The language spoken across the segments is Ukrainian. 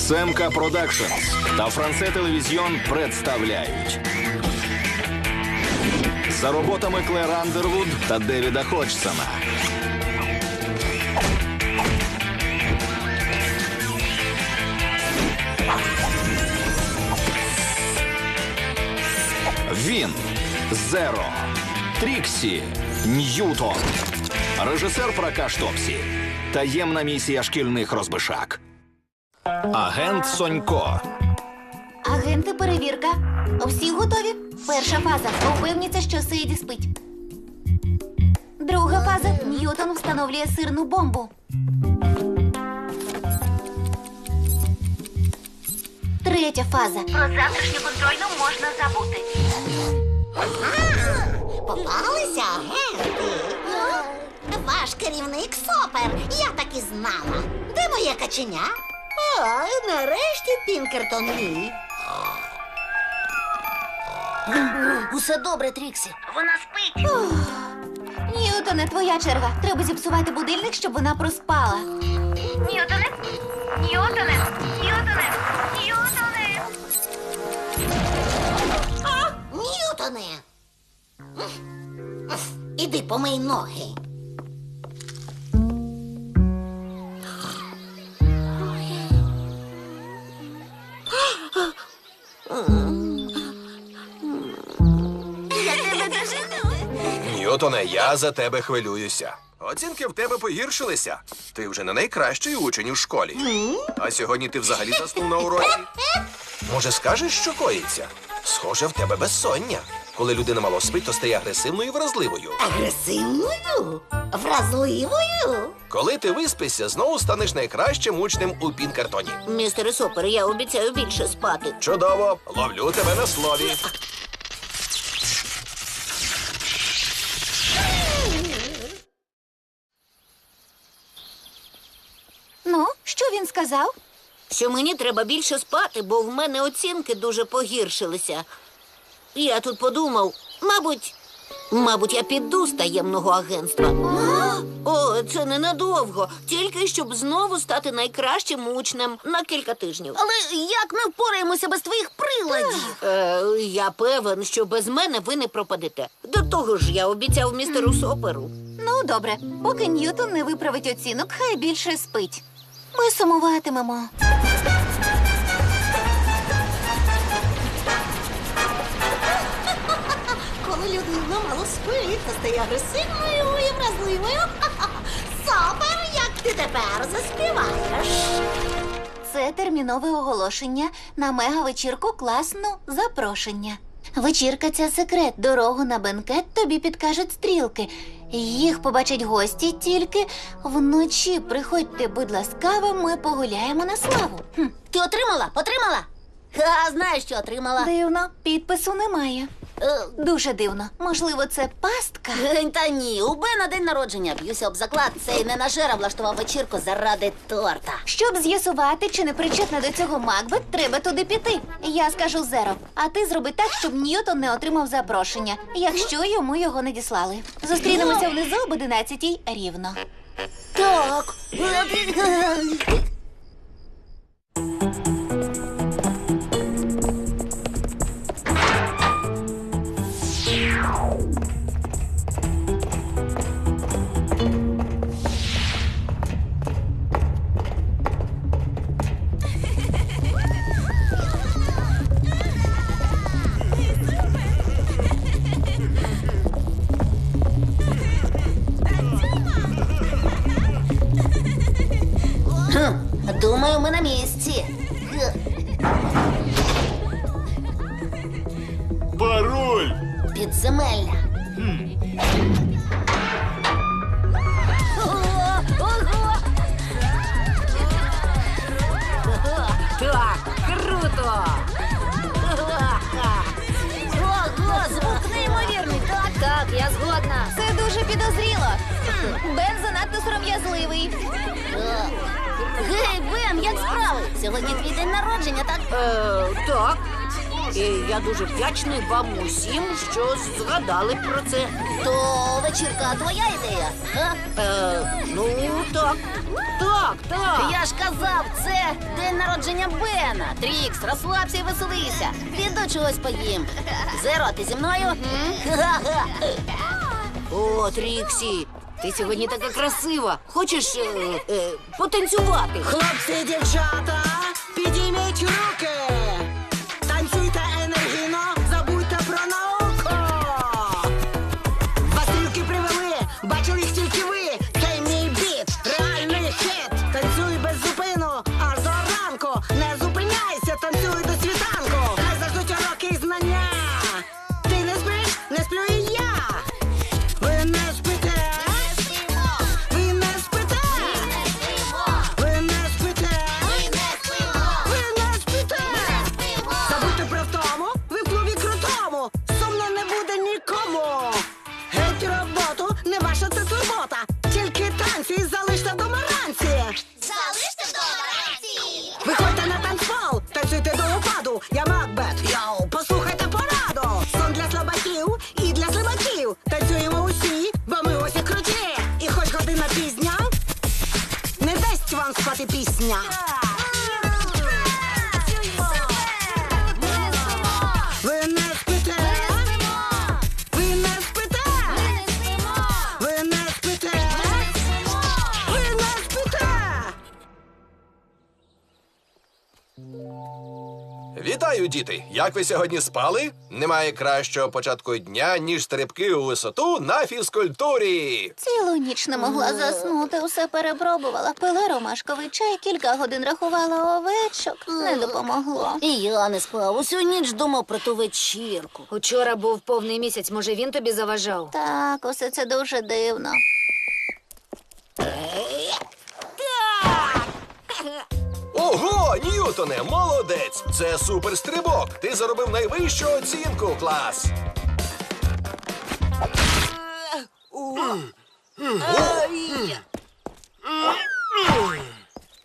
Семка Продакшнс та Франце Телевізіон представляють. За роботами Клер Андервуд та Девіда Ходжсона. Він Зеро, Тріксі, Ньютон, режисер Пракаш Топсі, таємна місія шкільних розбишак. Агент Сонько. Агенти, перевірка. Всі готові? Перша фаза. Упевніться, що Сейді спить. Друга фаза. Ньютон встановлює сирну бомбу. Третя фаза. Про завтрашню контрольну можна забути. Попалися агенти. Ваш керівник сопер. Я так і знала. Де моє каченя? А, нарешті Пінкертон мій. Усе добре, Тріксі. Вона спить. Ньютоне, твоя черга. Треба зіпсувати будильник, щоб вона проспала. Ньютоне? Ньютоне? Ньютоне? Ньютоне? Ньютоне. Іди помий ноги. Ньютоне, я за тебе хвилююся. Оцінки в тебе погіршилися. Ти вже не найкращий учень у школі. А сьогодні ти взагалі заснув на уроці. Може, скажеш, що коїться? Схоже, в тебе безсоння. Коли людина мало спить, то стає агресивною і вразливою. Агресивною? Вразливою? Коли ти виспишся, знову станеш найкращим учнем у пінкартоні. Містере Сопер, я обіцяю більше спати. Чудово, ловлю тебе на слові. Ну, що він сказав? Що мені треба більше спати, бо в мене оцінки дуже погіршилися. Я тут подумав, мабуть, мабуть, я піду з таємного агентства. О, це ненадовго, тільки щоб знову стати найкращим учнем на кілька тижнів. Але як ми впораємося без твоїх приладів? Е, я певен, що без мене ви не пропадете. До того ж, я обіцяв містеру Соперу. Ну, добре, поки Ньютон не виправить оцінок, хай більше спить. Ми сумуватимемо. Коли людина мало спить, то стає агресивною і вразливою. Супер, як ти тепер заспіваєш? Це термінове оголошення на мега-вечірку класну запрошення. Вечірка ця секрет. Дорогу на бенкет тобі підкажуть стрілки. Їх побачать гості тільки вночі. Приходьте, будь ласкаво, ми погуляємо на славу. Хм, Ти отримала? Отримала? Ха, знаю, що отримала. дивно, підпису немає. Е, Дуже дивно. Можливо, це пастка. Та ні, у Бена день народження. Б'юся об заклад. Цей ненажера влаштував вечірку заради торта. Щоб з'ясувати, чи не причетна до цього Макбет, треба туди піти. Я скажу зеро. А ти зроби так, щоб Ньютон не отримав запрошення, якщо йому його не діслали. Зустрінемося внизу об 11 рівно. Так. Дуже підозріло. Бен занадто сором'язливий. Гей, Бен, як справи? Сьогодні твій день народження, так? Е, так. І я дуже вдячний вам усім, що згадали про це. То вечірка твоя ідея? А? Е, ну, так. Так, так. Я ж казав, це день народження Бена. Трікс, розслабся і веселися. Піду чогось поїм. Зеро, ти зі мною? Ха-ха. О, Тріксі, ти сьогодні така красива. Хочеш е, е, потанцювати? Хлопці, дівчата, підійміть руки. Як ви сьогодні спали? Немає кращого початку дня, ніж стрибки у висоту на фізкультурі. Цілу ніч не могла заснути, усе перепробувала. Пила ромашковий чай, кілька годин рахувала овечок. Не допомогло. І я не спав. Усю ніч думав про ту вечірку. Учора був повний місяць, може він тобі заважав? Так, усе це дуже дивно. Ньютоне, молодець! Це суперстрибок. Ти заробив найвищу оцінку, клас.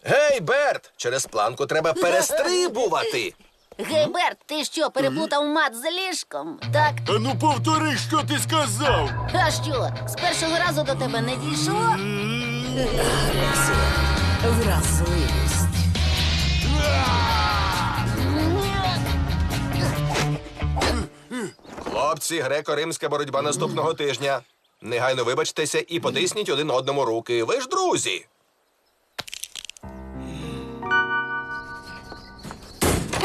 Гей, Берт! Через планку треба перестрибувати. Гейберт, ти що, переплутав мат з ліжком? Так, А ну повтори, що ти сказав. а що, з першого разу до тебе не дійшло? Вразливість. Хлопці, греко-римська боротьба наступного тижня. Негайно вибачтеся і потисніть один одному руки. Ви ж друзі.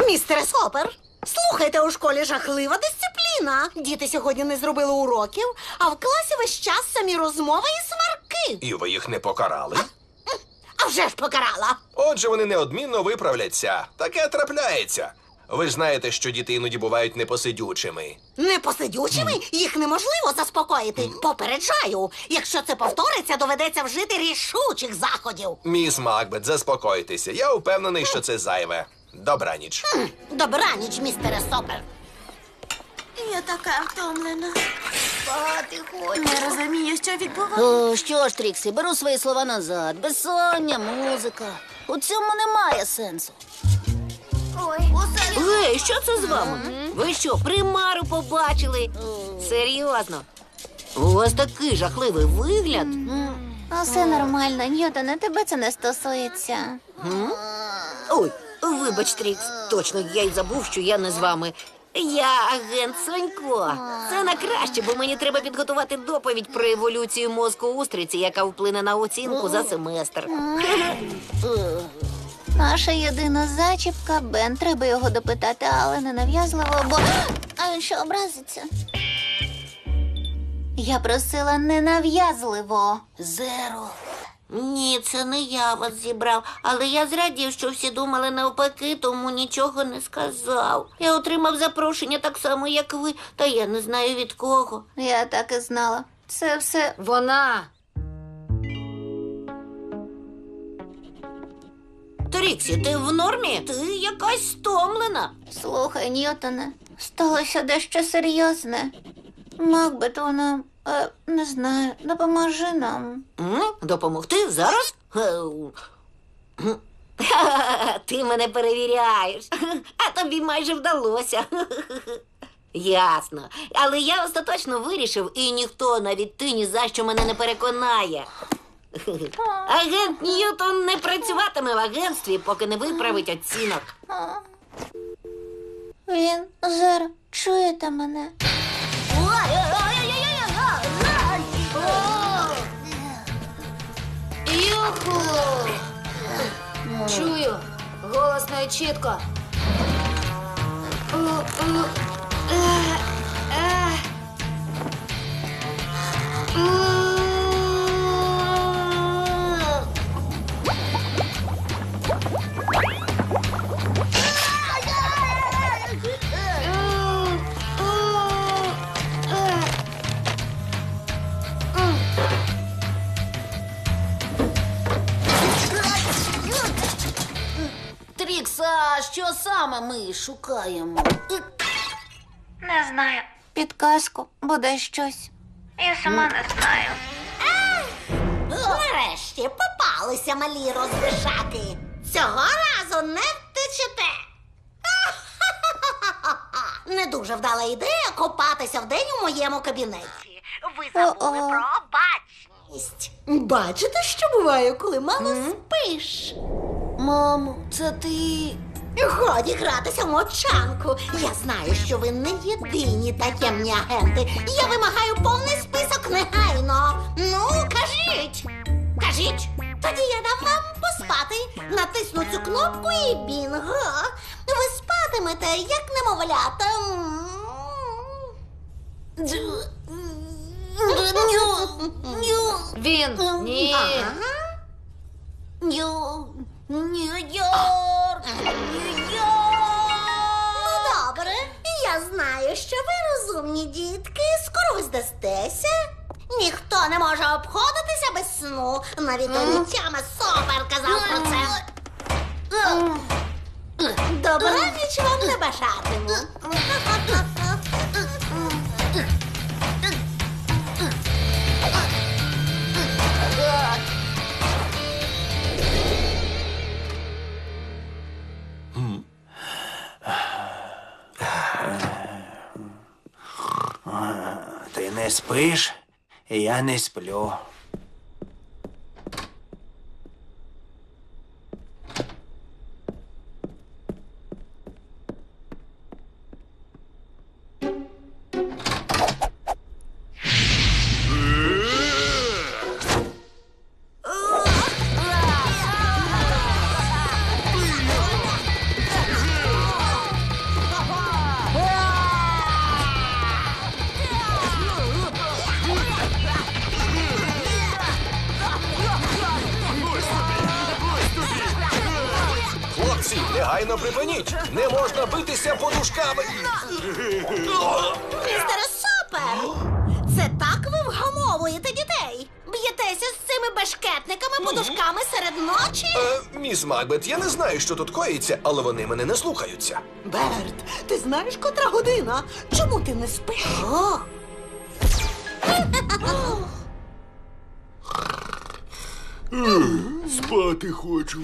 Містере Сопер, слухайте, у школі жахлива дисципліна. Діти сьогодні не зробили уроків, а в класі весь час самі розмови і сварки. І ви їх не покарали. А вже ж покарала. Отже, вони неодмінно виправляться. Таке трапляється. Ви ж знаєте, що діти іноді бувають непосидючими. Непосидючими їх неможливо заспокоїти. Попереджаю, якщо це повториться, доведеться вжити рішучих заходів. Міс Макбет, заспокойтеся. Я впевнений, що це зайве. Добраніч. Добраніч, містере Сопер. Я така втомлена. Спати хочу. Не розумію, що відбувається. О, що ж, Тріксі, беру свої слова назад. Безсоння, музика. У цьому немає сенсу. Ой, усе Гей, що це з вами? Ви що, примару побачили? Серйозно. У вас такий жахливий вигляд. Усе нормально, Ньютоне, тебе це не стосується. Ой, вибач, Трікс, точно я й забув, що я не з вами. Я агент Сонько. Це на краще, бо мені треба підготувати доповідь про еволюцію мозку устриці, яка вплине на оцінку за семестр. Наша єдина зачіпка Бен. Треба його допитати, але не нав'язливо, бо а він що образиться. Я просила ненав'язливо. Зеро. Ні, це не я вас зібрав, але я зрадів, що всі думали навпаки, тому нічого не сказав. Я отримав запрошення так само, як ви, та я не знаю від кого. Я так і знала. Це все Вона. Тріксі, ти в нормі? Ти якась стомлена. слухай, Ньютоне. Сталося дещо серйозне. Макбет, вона е, не знаю, допоможи нам. М? Допомогти зараз? Е, м. Ха-ха-ха, Ти мене перевіряєш, а тобі майже вдалося. Ясно. Але я остаточно вирішив, і ніхто, навіть ти ні за що мене не переконає. Агент Ньютон не працюватиме в агентстві, поки не виправить оцінок. Він зараз чуєте мене. Юху! Чую. Голосно і чітко. Трікс, а що саме ми шукаємо? Не знаю. Підказку, буде щось. Я сама не знаю. Нарешті попалися малі розбишаки. Цього разу не втечете. Не дуже вдала ідея копатися вдень у моєму кабінеті. Ви забули О-о. про бачність. Бачите, що буває, коли мало спиш? Мамо, це ти. Годі гратися в мовчанку. Я знаю, що ви не єдині таємні агенти. Я вимагаю повний список негайно. Ну, кажіть. Кажіть. Тоді я дам вам поспати. Натисну цю кнопку і бінго. Ви спатимете, як немовлята. Він. Ні. Ага. Нью... Нью-Йорк! Нью-Йорк! Ну, добре. Я знаю, що ви розумні дітки. Скоро ви здастеся. Ніхто не може обходитися без сну. Навіть онітями сопер казав про це. Добраніч вам не бажатиму. Спиш, я не сплю. Битися подушками! Містере Сопер! Це так ви вгамовуєте дітей? Б'єтеся з цими бешкетниками подушками серед ночі? Е, міс Макбет, я не знаю, що тут коїться, але вони мене не слухаються. Берт, ти знаєш, котра година? Чому ти не спиш? О, Спати хочу.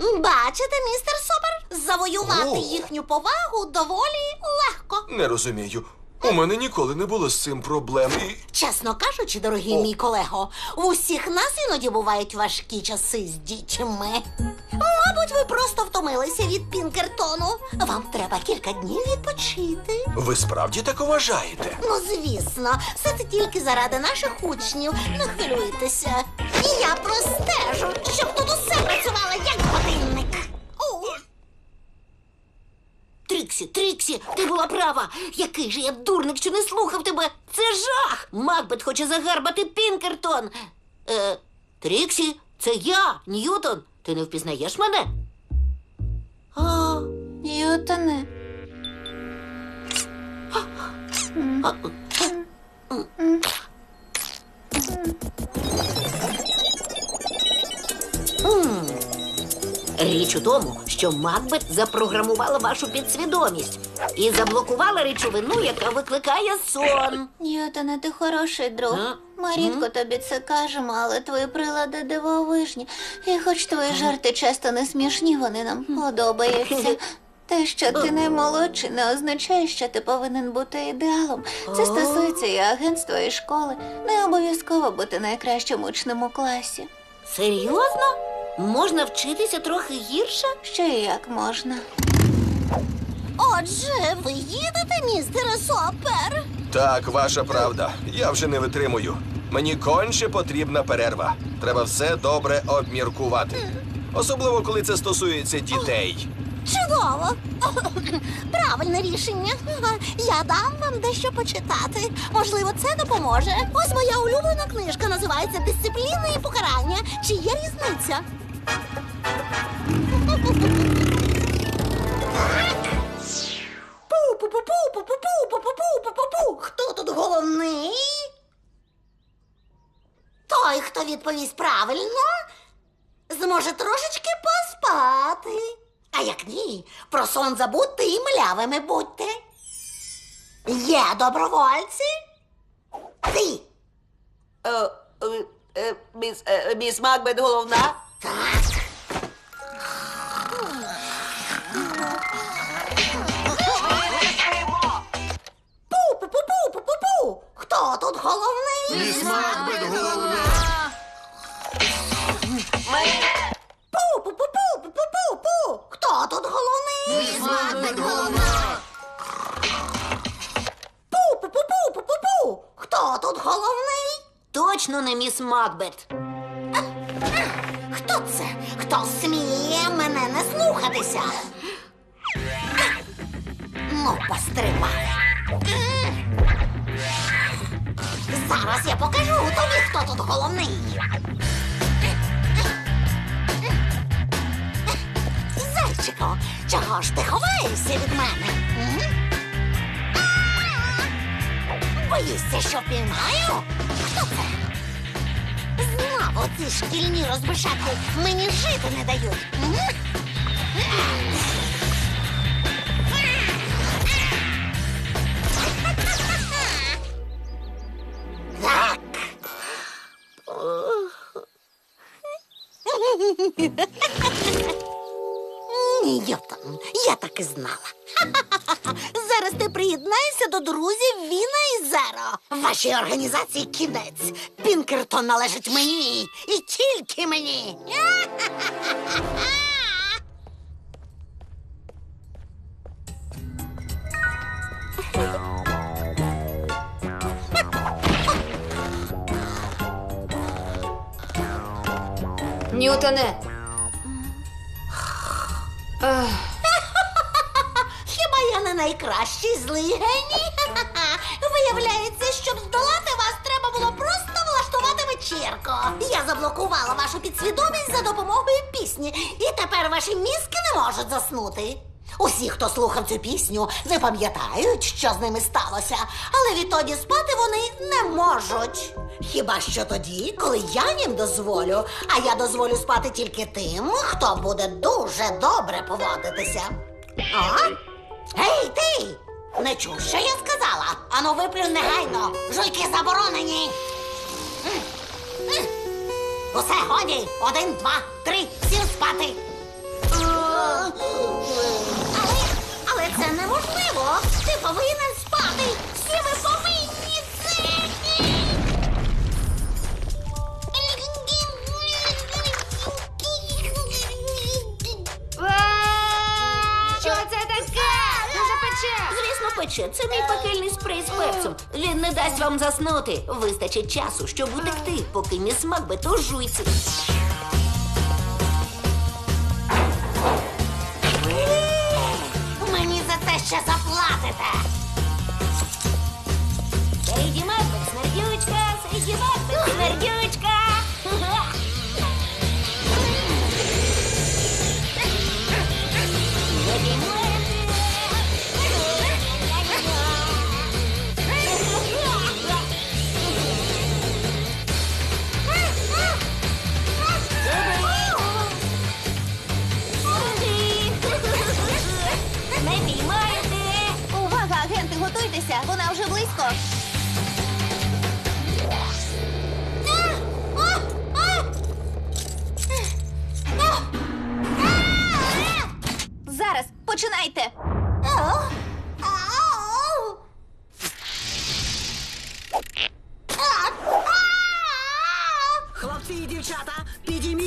Бачите, містер Сопер, завоювати О. їхню повагу доволі легко. Не розумію. У мене ніколи не було з цим проблем. І... Чесно кажучи, дорогий мій колего, у всіх нас іноді бувають важкі часи з дітьми. Мабуть, ви просто втомилися від Пінкертону. Вам треба кілька днів відпочити. Ви справді так вважаєте? Ну, звісно, все це тільки заради наших учнів. Не хвилюйтеся. І я простежу, щоб тут усе працювало як годинник. О, Тріксі, Тріксі, ти була права. Який же я дурник, що не слухав тебе. Це жах. Макбет хоче загарбати Пінкертон. Е, Тріксі, це я, Ньютон. Ти не впізнаєш мене? А, Ньютоне. а, М. Річ у тому, що Макбет запрограмувала вашу підсвідомість і заблокувала речовину, яка викликає сон. Ньютоне, ти хороший друг. А? Ми рідко тобі це кажемо, але твої прилади дивовижні. І хоч твої жарти часто не смішні, вони нам подобаються. Те, що ти наймолодший, не означає, що ти повинен бути ідеалом. Це стосується і агентства, і школи. Не обов'язково бути найкращим учнем у класі. Серйозно? Можна вчитися трохи гірше? Ще як можна. Отже, ви їдете, містере Сопер? Так, ваша правда. Я вже не витримую. Мені конче потрібна перерва. Треба все добре обміркувати. Особливо, коли це стосується дітей. Чудово! Правильне рішення. Я дам вам дещо почитати. Можливо, це допоможе. Ось моя улюблена книжка називається Дисципліна і покарання. Чи є різниця? Хто тут головний? Той, хто відповість правильно, зможе трошечки поспати. А як ні, про сон забудьте і млявими будьте. Є добровольці? Ти. Міс Макбет головна. Так. Пу-пу-пу-пу-пу-пу-пу. Хто тут головний? Пу-пу-пу-пу-пу-пу-пу. Хто тут головний? Пу-пу-пу-пу-пу-пу. Хто тут головний? Точно не міс Макбет. Хто це? Хто сміє мене не слухатися? Ну, постривай. Зараз я покажу тобі, хто тут головний. Зайчику, чого ж ти ховаєшся від мене? Боїшся, що піймаю? Хто це? Знову ці шкільні розбишаки мені жити не дають. Вашій організації кінець. Пінкертон належить мені і тільки мені. Ньютоне. Ех, Хіба я не найкращий злий геній? Виявляється, Я заблокувала вашу підсвідомість за допомогою пісні, і тепер ваші мізки не можуть заснути. Усі, хто слухав цю пісню, не пам'ятають, що з ними сталося, але відтоді спати вони не можуть. Хіба що тоді, коли я їм дозволю, а я дозволю спати тільки тим, хто буде дуже добре поводитися. А? Гей, ти! Не чув, що я сказала? Ану, виплюнь негайно. Жуйки заборонені. Усе годі. Один, два, три, всім спати. Але, але це неможливо. Ти повинен спати. Звісно. Це мій пекельний спрей з перцем. Він не дасть вам заснути. Вистачить часу, щоб утекти, поки міс Макбет у жуйці. Мені за те ще заплатите. Сейді Макбет, смердючка, Сейді Макбет, смердючка. Готуйтеся, вона вже близько. Зараз починайте.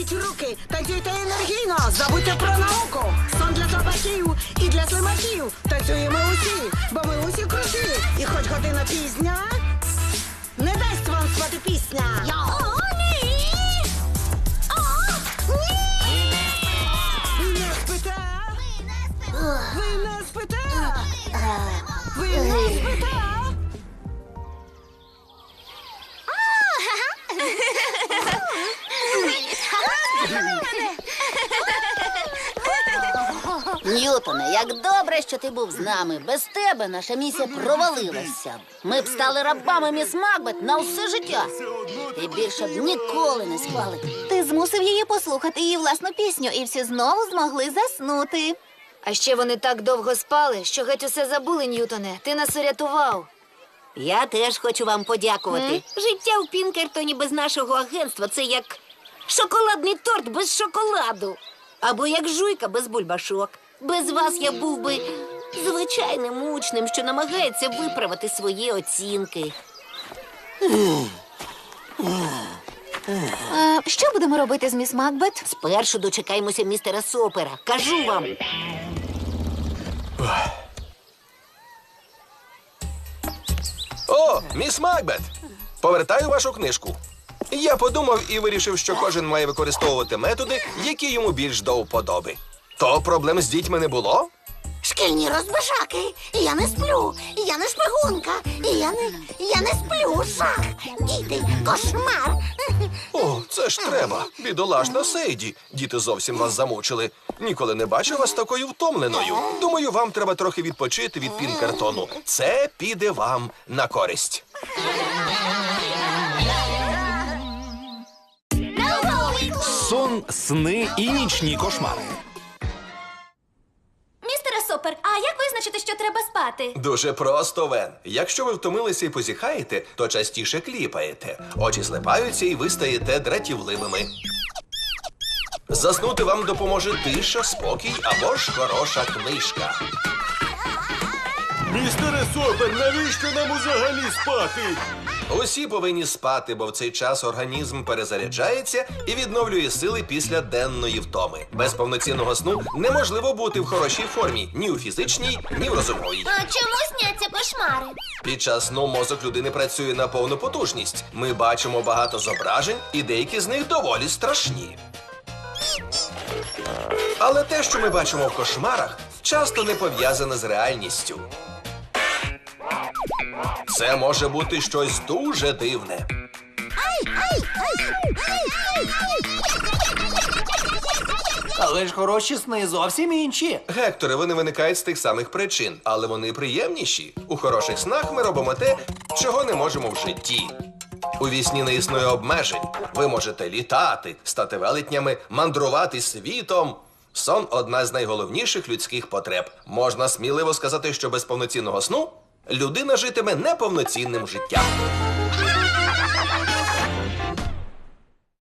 Підійміть руки, танцюйте енергійно, забудьте про науку. Сон для слабаків і для слимаків. Танцюємо усі, бо ми усі круті. І хоч година пізня, не дасть вам спати пісня. О, ні! О, ні! Ви не спите? Ви не спите? Ви не спите? Ньютоне, як добре, що ти був з нами. Без тебе наша місія провалилася. Ми б стали рабами міс Макбет на усе життя. І більше б ніколи не спали. Ти змусив її послухати її власну пісню, і всі знову змогли заснути. А ще вони так довго спали, що геть усе забули, Ньютоне. Ти нас урятував. Я теж хочу вам подякувати. Життя у Пінкертоні без нашого агентства це як шоколадний торт без шоколаду. Або як жуйка без бульбашок. Без вас я був би звичайним учнем, що намагається виправити свої оцінки. Е, що будемо робити з міс Макбет? Спершу дочекаємося містера Сопера. Кажу вам. О, міс Макбет! Повертаю вашу книжку. Я подумав і вирішив, що кожен має використовувати методи, які йому більш до вподоби. То проблем з дітьми не було? Шкільні розбишаки. Я не сплю. Я не шпигунка. Я не, я не сплю. Жах. Діти, кошмар. О, це ж треба. Бідолашна Сейді. Діти зовсім вас замучили. Ніколи не бачив вас такою втомленою. Думаю, вам треба трохи відпочити від пінкартону. Це піде вам на користь. Сон, сни і нічні кошмари. Треба спати? Дуже просто, Вен. Якщо ви втомилися і позіхаєте, то частіше кліпаєте. Очі злипаються і ви стаєте дратівливими. Заснути вам допоможе тиша, спокій або ж хороша книжка. Містере Сопер, навіщо нам взагалі спати? Усі повинні спати, бо в цей час організм перезаряджається і відновлює сили після денної втоми. Без повноцінного сну неможливо бути в хорошій формі ні у фізичній, ні в розумовій. А чому сняться кошмари? Під час сну мозок людини працює на повну потужність. Ми бачимо багато зображень, і деякі з них доволі страшні. Але те, що ми бачимо в кошмарах, часто не пов'язане з реальністю. Це може бути щось дуже дивне. Але ж хороші сни зовсім інші. Гекторе, вони виникають з тих самих причин, але вони приємніші. У хороших снах ми робимо те, чого не можемо в житті. У вісні не існує обмежень. Ви можете літати, стати велетнями, мандрувати світом. Сон одна з найголовніших людських потреб. Можна сміливо сказати, що без повноцінного сну людина житиме неповноцінним життям.